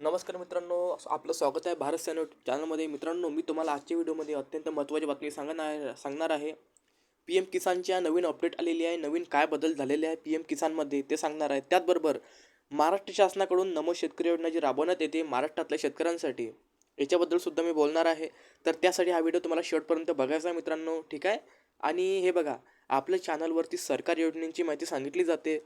नमस्कार मित्रांनो आपलं स्वागत आहे भारत सेना चॅनलमध्ये. मित्रांनो मी तुम्हाला आजच्या व्हिडिओमध्ये अत्यंत महत्त्वाची बातमी सांगणार सांगणार आहे. पी एम किसानच्या नवीन अपडेट आलेली आहे नवीन काय बदल झालेले आहे पी एम किसानमध्ये ते सांगणार आहे. त्याचबरोबर महाराष्ट्र शासनाकडून नमो शेतकरी योजना जी राबवण्यात येते महाराष्ट्रातल्या शेतकऱ्यांसाठी याच्याबद्दल सुद्धा मी बोलणार आहे. तर त्यासाठी हा व्हिडिओ तुम्हाला शेवटपर्यंत बघायचा आहे मित्रांनो ठीक आहे? आणि हे बघा आपल्या चॅनलवरती सरकारी योजनेची माहिती सांगितली जाते.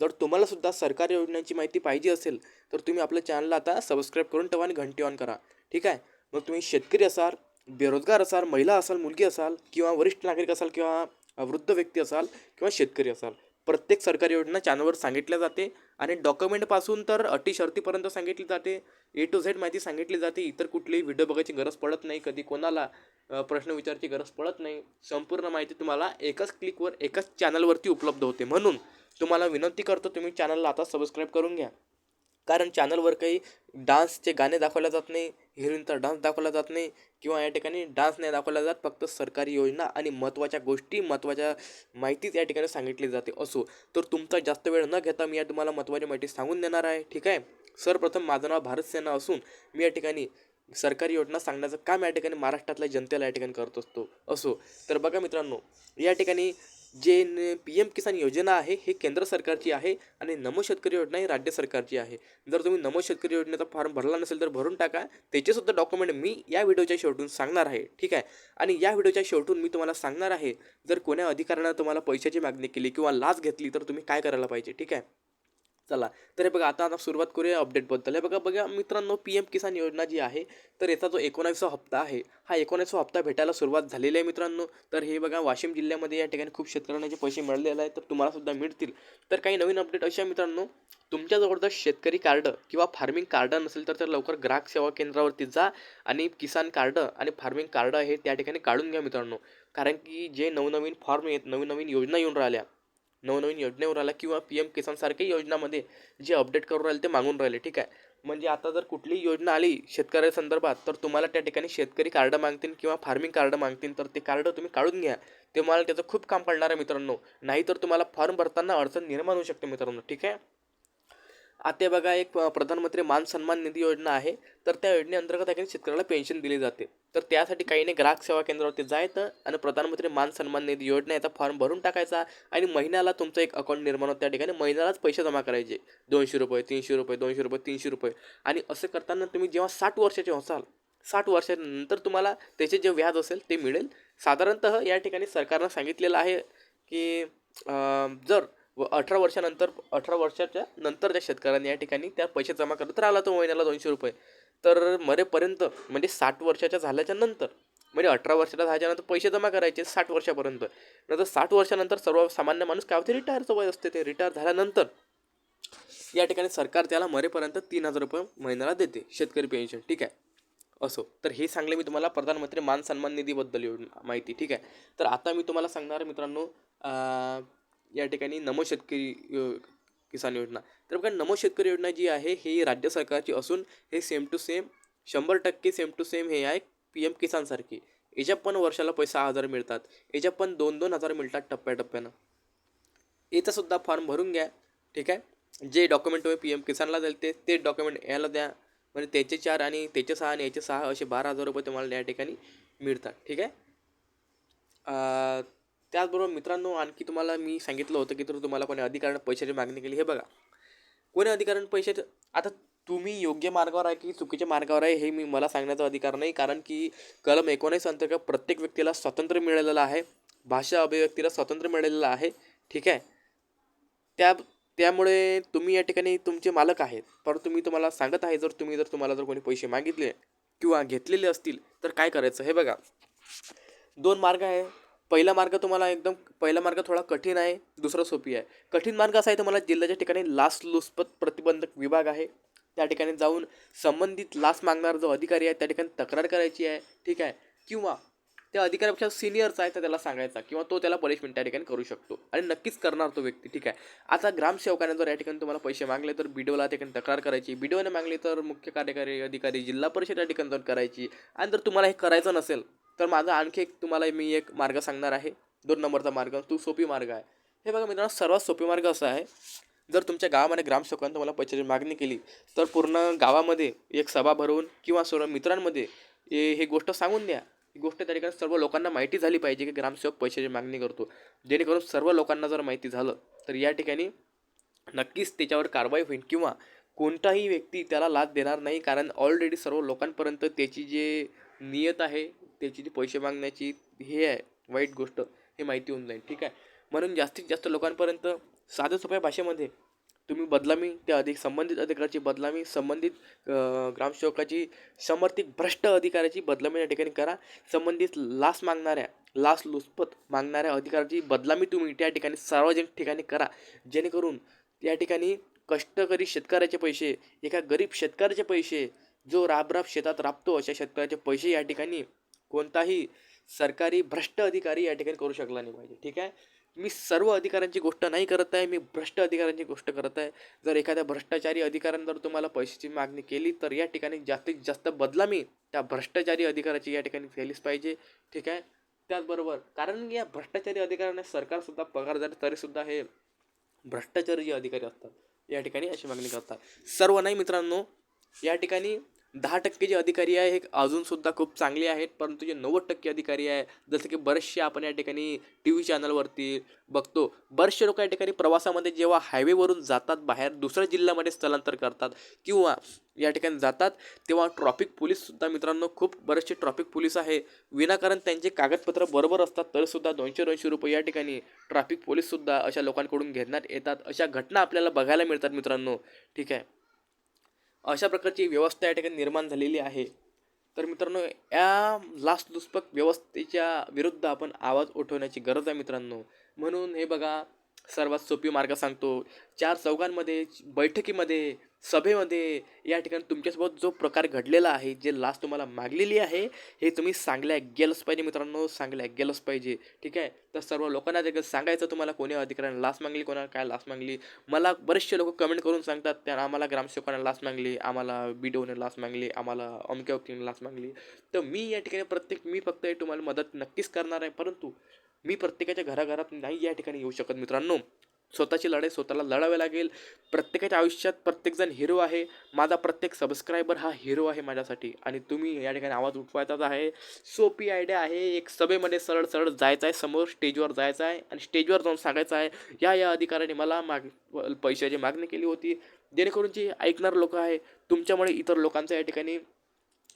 जर तुम्हालासुद्धा सरकारी योजनांची माहिती पाहिजे असेल तर तुम्ही आपल्या चॅनलला आता सबस्क्राईब करून ठेवा आणि घंटी ऑन करा. ठीक आहे? मग तुम्ही शेतकरी असाल बेरोजगार असाल महिला असाल मुलगी असाल किंवा वरिष्ठ नागरिक असाल किंवा वृद्ध व्यक्ती असाल किंवा शेतकरी असाल प्रत्येक सरकारी योजना चॅनलवर सांगितल्या जाते आणि डॉक्युमेंटपासून तर अटी शर्तीपर्यंत सांगितली जाते. ए टू झेड माहिती सांगितली जाते. इतर कुठलीही व्हिडिओ बघायची गरज पडत नाही. कधी कोणाला प्रश्न विचारायची गरज पडत नाही. संपूर्ण माहिती तुम्हाला एकाच क्लिकवर एकाच चॅनलवरती उपलब्ध होते. म्हणून तुम्हाला विनंती करतो तुम्ही चॅनलला आता सबस्क्राईब करून घ्या. कारण चॅनलवर काही डान्सचे गाणे दाखवले जात नाही हिरोईनचा डान्स दाखवला जात नाही किंवा या ठिकाणी डान्स नाही दाखवला जात फक्त सरकारी योजना आणि महत्त्वाच्या गोष्टी महत्त्वाच्या माहितीच या ठिकाणी सांगितली जाते असो. तर तुमचा जास्त वेळ न घेता मी या तुम्हाला महत्त्वाची माहिती सांगून देणार आहे ठीक आहे? सर्वप्रथम माझं नाव भारत सेना असून मी या ठिकाणी सरकारी योजना सांगण्याचं काम या ठिकाणी महाराष्ट्रातल्या जनतेला या ठिकाणी करत असतो असो. तर बघा मित्रांनो या ठिकाणी जे पी एम किसान योजना आहे हे केंद्र सरकारची आहे आणि नमो शेतकरी योजना ही राज्य सरकारची आहे. जर तुम्ही नमो शेतकरी योजनेचा फॉर्म भरला नसेल तर भरून टाका. त्याचेसुद्धा डॉक्युमेंट मी या व्हिडिओच्या शेवटून सांगणार आहे. ठीक आहे? आणि या व्हिडिओच्या शेवटून मी तुम्हाला सांगणार आहे जर कोण्या अधिकाऱ्यानं तुम्हाला पैशाची मागणी केली किंवा लाच घेतली तर तुम्ही काय करायला पाहिजे? ठीक आहे? चला. तर हे बघा आता आता सुरुवात करूया अपडेटबद्दल हे बघा बघा मित्रांनो पी एम किसान योजना जी आहे तर याचा जो एकोणावीसवा हप्ता आहे हा एकोणावीसवा हप्ता भेटायला सुरुवात झालेली आहे मित्रांनो. तर हे बघा वाशिम जिल्ह्यामध्ये या ठिकाणी खूप शेतकऱ्यांना जे पैसे मिळालेले आहेत तर तुम्हाला सुद्धा मिळतील. तर काही नवीन अपडेट अशा मित्रांनो. तुमच्याजवळ जर शेतकरी कार्ड किंवा फार्मिंग कार्ड नसेल तर तर लवकर ग्राहक सेवा केंद्रावरती जा आणि किसान कार्ड आणि फार्मिंग कार्ड आहे त्या ठिकाणी काढून घ्या मित्रांनो. कारण की जे नवनवीन फॉर्म येत नवीन नवीन योजना येऊन राहिल्या नवनवीन योजनेवर आला किंवा पी एम किसानसारख्या योजनामध्ये जे अपडेट करून राहिले ते मागून राहिले ठीक आहे? म्हणजे आता जर कुठलीही योजना आली शेतकऱ्यासंदर्भात तर तुम्हाला त्या ठिकाणी शेतकरी कार्ड मागतील किंवा फार्मिंग कार्ड मागतील तर ते कार्ड तुम्ही काढून घ्या. ते मला त्याचं खूप काम पडणार आहे मित्रांनो. नाहीतर तुम्हाला फॉर्म भरताना अडचण निर्माण होऊ शकते मित्रांनो ठीक आहे? आता बघा एक प्रधानमंत्री मान सन्मान निधी योजना आहे. तर त्या योजनेअंतर्गत आहे शेतकऱ्याला पेन्शन दिली जाते. तर त्यासाठी काही नाही ग्राहक सेवा केंद्रावरती जायचं आणि प्रधानमंत्री मान सन्मान निधी योजना याचा फॉर्म भरून टाकायचा आणि महिन्याला तुमचं एक अकाउंट निर्माण होतं. त्या ठिकाणी महिन्यालाच पैसे जमा करायचे. दोनशे रुपये तीनशे रुपये दोनशे रुपये तीनशे रुपये आणि असं करताना तुम्ही जेव्हा साठ वर्षाचे होसाल साठ वर्षानंतर तुम्हाला त्याचे जे व्याज असेल ते मिळेल. साधारणतः या ठिकाणी सरकारनं सांगितलेलं आहे की जर व अठरा वर्षानंतर अठरा वर्षाच्या नंतर त्या शेतकऱ्यांनी या ठिकाणी त्या पैसे जमा करत राहिला तो महिन्याला दोनशे रुपये. तर मरेपर्यंत म्हणजे साठ वर्षाच्या झाल्याच्यानंतर म्हणजे अठरा वर्षाच्या झाल्याच्यानंतर पैसे जमा करायचे साठ वर्षापर्यंत. नंतर साठ वर्षानंतर सर्व सामान्य माणूस काय होते? रिटायरचं वय असते. ते रिटायर झाल्यानंतर या ठिकाणी सरकार त्याला मरेपर्यंत तीन हजार रुपये महिन्याला देते शेतकरी पेन्शन. ठीक आहे? असो. तर हे सांगले मी तुम्हाला प्रधानमंत्री मान सन्मान निधीबद्दल योजना माहिती. ठीक आहे? तर आता मी तुम्हाला सांगणार मित्रांनो या ठिकाणी नमो शेतकरी यो- किसान योजना. तर बघा नमो शेतकरी योजना जी आहे ही राज्य सरकारची असून हे सेम टू सेम शंभर टक्के सेम टू सेम हे आहे पी एम किसानसारखी याच्यात पण वर्षाला पैसा सहा हजार मिळतात. याच्यात पण दोन दोन हजार मिळतात टप्प्याटप्प्यानं. याचासुद्धा फॉर्म भरून घ्या. ठीक आहे? जे डॉक्युमेंट तुम्ही पी एम किसानला द्याल ते ते डॉक्युमेंट याला द्या. म्हणजे त्याचे चार आणि त्याचे सहा आणि याचे सहा असे बारा हजार रुपये तुम्हाला या ठिकाणी मिळतात. ठीक आहे? त्याचबरोबर मित्रांनो आणखी तुम्हाला मी सांगितलं होतं की तर तुम्हाला कोणी अधिकाऱ्यानं पैशाची मागणी केली. हे बघा. कोणी अधिकाऱ्यानं पैशाचं आता तुम्ही योग्य मार्गावर आहे की चुकीच्या मार्गावर आहे हे मी मला सांगण्याचा अधिकार नाही. कारण की कलम एकोणीस अंतर्गत प्रत्येक व्यक्तीला स्वातंत्र्य मिळालेलं आहे. भाषा अभिव्यक्तीला स्वातंत्र्य मिळालेलं आहे. ठीक आहे? त्या त्यामुळे तुम्ही या ठिकाणी तुमचे मालक आहेत. परंतु मी तुम्हाला सांगत आहे जर तुम्ही जर तुम्हाला जर कोणी पैसे मागितले किंवा घेतलेले असतील तर काय करायचं? हे बघा. दोन मार्ग आहे. पहिला मार्ग तुम्हाला एकदम पहिला मार्ग थोडा कठीण आहे दुसरा सोपी आहे. कठीण मार्ग असा आहे तुम्हाला जिल्ह्याच्या ठिकाणी लाच लुचपत प्रतिबंधक विभाग आहे. त्या ठिकाणी जाऊन संबंधित लास मागणारा जो अधिकारी आहे त्या ठिकाणी तक्रार करायची आहे ठीक आहे? किंवा त्या अधिकाऱ्यापेक्षा सिनियरचा आहे तर त्याला सांगायचा किंवा तो त्याला पनिशमेंट त्या ठिकाणी करू शकतो. आणि नक्कीच करणार तो व्यक्ती ठीक आहे? आता ग्रामसेवकाने जर या ठिकाणी तुम्हाला पैसे मागले तर बी त्या ठिकाणी तक्रार करायची. बी मागले तर मुख्य कार्यकारी अधिकारी जिल्हा परिषद या ठिकाणी जाऊन करायची. आणि जर तुम्हाला हे करायचं नसेल तर माझा आणखी एक तुम्हाला मी एक मार्ग सांगणार आहे. दोन नंबरचा मार्ग तो सोपी मार्ग आहे. हे बघा मित्रांनो सर्वात सोपी मार्ग असा आहे. जर तुमच्या गावामध्ये ग्रामसेवकांनी तुम्हाला पैशाची मागणी केली तर पूर्ण गावामध्ये एक सभा भरवून किंवा सर्व मित्रांमध्ये हे हे गोष्ट सांगून द्या. ही गोष्ट त्या ठिकाणी सर्व लोकांना माहिती झाली पाहिजे की ग्रामसेवक पैशाची मागणी करतो. जेणेकरून सर्व लोकांना जर माहिती झालं तर या ठिकाणी नक्कीच त्याच्यावर कारवाई होईल किंवा कोणताही व्यक्ती त्याला लाच देणार नाही कारण ऑलरेडी सर्व लोकांपर्यंत त्याची जे नियत आहे त्याची जी पैसे मागण्याची हे आहे वाईट गोष्ट हे माहिती होऊन जाईल ठीक आहे? म्हणून जास्तीत जास्त लोकांपर्यंत साध्या सोप्या भाषेमध्ये तुम्ही बदलामी त्या अधिक संबंधित अधिकाराची बदलामी संबंधित ग्रामसेवकाची समर्थित भ्रष्ट अधिकाऱ्याची बदलामी या ठिकाणी करा. संबंधित लास मागणाऱ्या लास लुचपत मागणाऱ्या अधिकाराची बदलामी तुम्ही त्या ठिकाणी सार्वजनिक ठिकाणी करा. जेणेकरून या ठिकाणी कष्टकरी शेतकऱ्याचे पैसे एका गरीब शेतकऱ्याचे पैसे जो राबराब शेतात राबतो अशा शेतकऱ्याचे पैसे या ठिकाणी कोणताही सरकारी भ्रष्ट अधिकारी या ठिकाणी करू शकला नाही पाहिजे. ठीक आहे? मी सर्व अधिकाऱ्यांची गोष्ट नाही करत आहे मी भ्रष्ट अधिकाऱ्यांची गोष्ट करत आहे. जर एखाद्या भ्रष्टाचारी अधिकाऱ्यानं जर तुम्हाला पैशाची मागणी केली तर या ठिकाणी जास्तीत जास्त बदला मी त्या भ्रष्टाचारी अधिकाऱ्याची या ठिकाणी केलीच पाहिजे. ठीक आहे? त्याचबरोबर कारण या भ्रष्टाचारी अधिकाऱ्यांना सरकारसुद्धा पगार झाले तरीसुद्धा हे भ्रष्टाचारी जे अधिकारी असतात या ठिकाणी अशी मागणी करतात. सर्व नाही मित्रांनो या ठिकाणी दहा टक्के जे अधिकारी आहे हे अजूनसुद्धा खूप चांगले आहेत परंतु जे नव्वद टक्के अधिकारी आहे जसं की बरेचसे आपण या ठिकाणी टी व्ही चॅनलवरती बघतो. बरेचसे लोक या ठिकाणी प्रवासामध्ये जेव्हा हायवेवरून जातात बाहेर दुसऱ्या जिल्ह्यामध्ये स्थलांतर करतात किंवा या ठिकाणी जातात तेव्हा ट्रॉफिक पोलीससुद्धा मित्रांनो खूप बरेचसे ट्रॉफिक पोलीस आहे. विनाकारण त्यांचे कागदपत्र बरोबर असतात तरीसुद्धा दोनशे दोनशे रुपये या ठिकाणी ट्रॅफिक पोलीससुद्धा अशा लोकांकडून घेण्यात येतात. अशा घटना आपल्याला बघायला मिळतात मित्रांनो. ठीक आहे. अशा प्रकारची व्यवस्था या ठिकाणी निर्माण झालेली आहे. तर मित्रांनो या लास्ट दुष्पक व्यवस्थेच्या विरुद्ध आपण आवाज उठवण्याची गरज आहे मित्रांनो. म्हणून हे बघा सर्वात सोपी मार्ग सांगतो. चार चौघांमध्ये बैठकीमध्ये सभेमध्ये या ठिकाणी तुमच्यासोबत जो प्रकार घडलेला आहे जे लाच तुम्हाला मागलेली आहे हे तुम्ही सांगल्या गेलंच पाहिजे मित्रांनो सांगल्या गेलंच पाहिजे. ठीक आहे? तर सर्व लोकांना ते सांगायचं तुम्हाला कोणी अधिकाऱ्याने लाच मागली कोणाला काय लाच मागली मला बरेचसे लोक कमेंट करून सांगतात त्या आम्हाला ग्रामसेवकाने लाच मागली आम्हाला बी डीओने लाच मागली आम्हाला अमक्या व्यक्तीने लाच मागली. तर मी या ठिकाणी प्रत्येक मी फक्त हे तुम्हाला मदत नक्कीच करणार आहे परंतु मी प्रत्येकाच्या घराघरात नाही या ठिकाणी येऊ शकत मित्रांनो. स्वतःची लढाई स्वतःला लढावी लागेल. प्रत्येकाच्या आयुष्यात प्रत्येकजण हिरो आहे. माझा प्रत्येक सबस्क्रायबर हा हिरो आहे माझ्यासाठी. आणि तुम्ही या ठिकाणी आवाज उठवायचाच आहे. सोपी आयडिया आहे. एक सभेमध्ये सरळ सरळ जायचं आहे. समोर स्टेजवर जायचं आहे. आणि स्टेजवर जाऊन सांगायचं आहे. या या अधिकाऱ्याने मला माग पैशाची मागणी केली होती. जेणेकरून जे ऐकणार लोक आहे तुमच्यामुळे इतर लोकांचा या ठिकाणी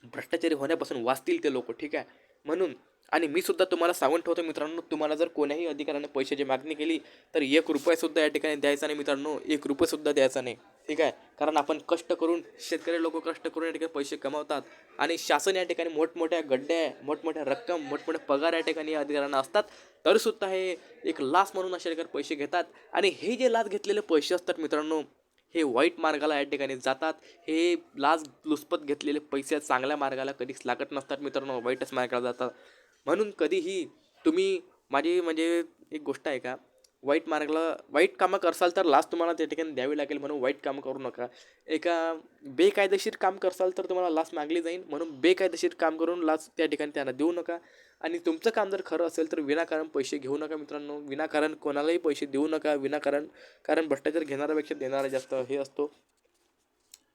भ्रष्टाचारी होण्यापासून वाचतील ते लोक. ठीक आहे? म्हणून आणि मी सुद्धा तुम्हाला सांगून ठेवतो मित्रांनो तुम्हाला जर कोण्याही अधिकाऱ्याने पैशाची मागणी केली तर एक रुपयासुद्धा या ठिकाणी द्यायचा नाही मित्रांनो एक रुपयेसुद्धा द्यायचा नाही. ठीक आहे? कारण आपण कष्ट करून शेतकरी लोक कष्ट करून या ठिकाणी पैसे कमावतात आणि शासन या ठिकाणी मोठमोठ्या गड्ड्या मोठमोठ्या रक्कम मोठमोठे पगार या ठिकाणी या अधिकाऱ्यांना असतात. तरीसुद्धा हे एक लाच म्हणून अशा ठिकाणी पैसे घेतात. आणि हे जे लाच घेतलेले पैसे असतात मित्रांनो हे वाईट मार्गाला या ठिकाणी जातात. हे लाच लुचपत घेतलेले पैसे चांगल्या मार्गाला कधीच लागत नसतात मित्रांनो वाईटच मार्गाला जातात. म्हणून कधीही तुम्ही माझी म्हणजे एक गोष्ट आहे का वाईट मार्गाला वाईट कामं करसाल तर लास्ट तुम्हाला त्या ठिकाणी द्यावी लागेल म्हणून वाईट कामं करू नका. एका बेकायदेशीर काम करसाल तर तुम्हाला लाच मागली जाईल म्हणून बेकायदेशीर काम करून लाच त्या ठिकाणी त्यांना देऊ नका. आणि तुमचं काम जर खरं असेल तर विनाकारण पैसे घेऊ नका मित्रांनो. विनाकारण कोणालाही पैसे देऊ नका. विनाकारण कारण भ्रष्टाचार घेणाऱ्यापेक्षा देणारा जास्त हे असतो.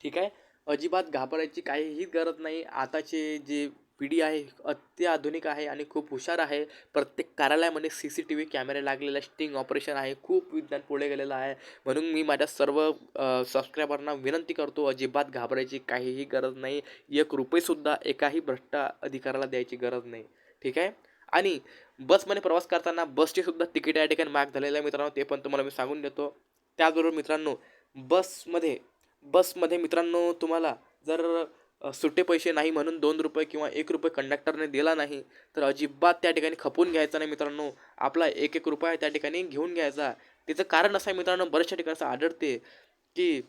ठीक आहे? अजिबात घाबरायची काहीही गरज नाही. आताचे जे पिढी आहे अत्याधुनिक आहे आणि खूप हुशार आहे. प्रत्येक कार्यालयामध्ये सी सी टी व्ही कॅमेरे लागलेला स्टिंग ऑपरेशन आहे खूप विज्ञान पुढे गेलेलं आहे. म्हणून मी माझ्या सर्व सबस्क्रायबरना विनंती करतो अजिबात घाबरायची काहीही गरज नाही. एक रुपयेसुद्धा एकाही भ्रष्ट अधिकाऱ्याला द्यायची गरज नाही. ठीक आहे? आणि बसमध्ये प्रवास करताना बसचे सुद्धा तिकीट या ठिकाणी माग झालेलं आहे मित्रांनो ते पण तुम्हाला मी सांगून देतो. त्याचबरोबर मित्रांनो बसमध्ये बसमध्ये मित्रांनो तुम्हाला जर सुट्टे पैसे नाही म्हणून दोन रुपये किंवा एक रुपये कंडक्टरने दिला नाही तर अजिबात त्या ठिकाणी खपून घ्यायचा नाही मित्रांनो. आपला एक एक रुपया त्या ठिकाणी घेऊन घ्यायचा. त्याचं कारण असं आहे मित्रांनो बऱ्याचशा ठिकाणी असं आढळते की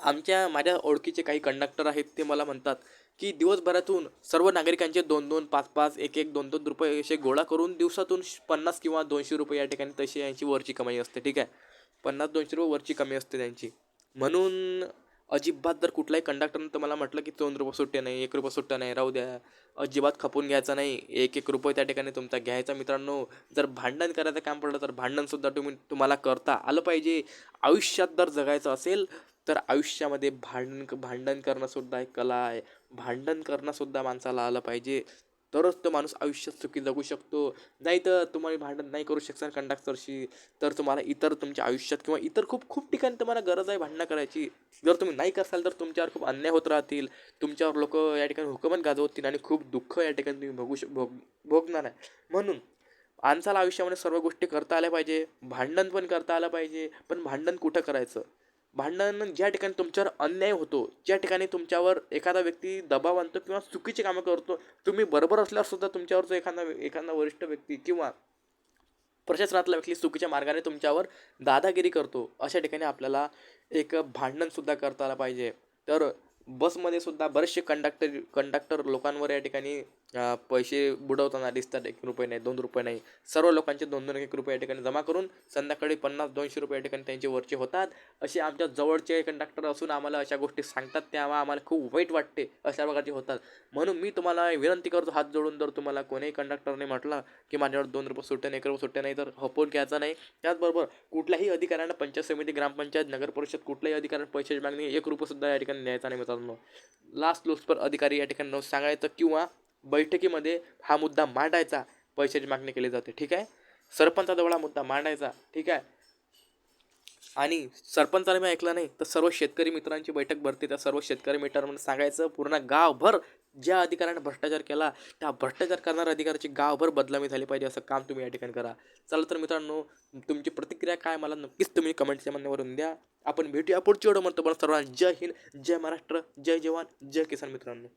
आमच्या माझ्या ओळखीचे काही कंडक्टर आहेत ते मला म्हणतात की दिवसभरातून सर्व नागरिकांचे दोन दोन पाच पाच एक एक दोन दोन रुपये असे गोळा करून दिवसातून पन्नास किंवा दोनशे रुपये या ठिकाणी तशी यांची वरची कमाई असते ठीक आहे? पन्नास दोनशे रुपये वरची कमी असते त्यांची. म्हणून अजिबात जर कुठलाही कंडक्टरनं तुम्हाला म्हटलं की दोन रुपये सुट्टे नाही एक रुपये सुट्टा नाही राहू द्या. अजिबात खपून घ्यायचा नाही. एक एक रुपये त्या ठिकाणी तुमचा घ्यायचा. मित्रांनो जर भांडण करायचं काम पडलं तर भांडणसुद्धा तुम्ही तुम्हाला करता आलं पाहिजे. आयुष्यात जर जगायचं असेल तर आयुष्यामध्ये भांडण भांडण करणंसुद्धा एक कला आहे. भांडण करणंसुद्धा माणसाला आलं पाहिजे. तरच तो माणूस आयुष्यात सुखी जगू शकतो. नाही तर तुम्हाला भांडण नाही करू शकता कंडक्टरशी. तर तुम्हाला इतर तुमच्या आयुष्यात किंवा इतर खूप खूप ठिकाणी तुम्हाला गरज आहे भांडणं करायची. जर तुम्ही नाही करसाल तर तुमच्यावर खूप अन्याय होत राहतील. तुमच्यावर लोक या ठिकाणी हुकमत गाजवतील आणि खूप दुःख या ठिकाणी तुम्ही भोगू शक भोग भोगणार आहे. म्हणून माणसाला आयुष्यामध्ये सर्व गोष्टी करता आल्या पाहिजे. भांडण पण करता आलं पाहिजे. पण भांडण कुठं करायचं? भांडण ज्या ठिकाणी तुमच्यावर अन्याय होतो ज्या ठिकाणी तुमच्यावर एखादा व्यक्ती दबाव आणतो किंवा चुकीची कामं करतो तुम्ही बरोबर असल्यावर सुद्धा तुमच्यावर जो एखादा एखादा वरिष्ठ व्यक्ती किंवा प्रशासनातला व्यक्ती चुकीच्या मार्गाने तुमच्यावर दादागिरी करतो अशा ठिकाणी आपल्याला एक भांडणसुद्धा करता आलं पाहिजे. तर बसमध्ये सुद्धा बरेचसे कंडक्टर कंडक्टर लोकांवर या ठिकाणी पैसे बुडवताना दिसतात एक रुपये नाही दोन रुपये नाही. सर्व लोकांचे दोन दोन एक रुपये या ठिकाणी जमा करून संध्याकाळी पन्नास दोनशे रुपये या ठिकाणी त्यांचे वरचे होतात. असे आमच्या जवळचे कंडक्टर असून आम्हाला अशा गोष्टी सांगतात तेव्हा आम्हाला खूप वाईट वाटते अशा प्रकारचे होतात. म्हणून मी तुम्हाला विनंती करतो हात जोडून जर तुम्हाला कोणीही कंडक्टरने म्हटलं की माझ्यावर दोन रुपये सुट्टे नाही एक रुपये सुट्टे नाही तर हपवून घ्यायचा नाही. त्याचबरोबर कुठल्याही अधिकाऱ्यांना पंचायत समिती ग्रामपंचायत नगर परिषद कुठल्याही अधिकाऱ्यांना पैशाची मागणी एक रुपयेसुद्धा या ठिकाणी न्यायचा नाही मित्रांनो. लास्ट लुसपर अधिकारी या ठिकाणी सांगायचं किंवा बैठकीमध्ये हा मुद्दा मांडायचा पैशाची मागणी केली जाते ठीक आहे? सरपंचाजवळ हा मुद्दा मांडायचा ठीक आहे? आणि सरपंचाने मी ऐकलं नाही तर सर्व शेतकरी मित्रांची बैठक भरते त्या सर्व शेतकरी मित्रांना सांगायचं पूर्ण गावभर ज्या अधिकाऱ्याने भ्रष्टाचार केला त्या भ्रष्टाचार करणाऱ्या अधिकाऱ्याची गावभर बदलामी झाली पाहिजे असं काम तुम्ही या ठिकाणी करा. चला तर मित्रांनो तुमची प्रतिक्रिया काय मला नक्कीच तुम्ही कमेंटच्या माध्यमावरून द्या. आपण भेटूया पुढची वेळ म्हणतो पण सर्वांना जय हिंद जय महाराष्ट्र जय जवान जय किसान मित्रांनो.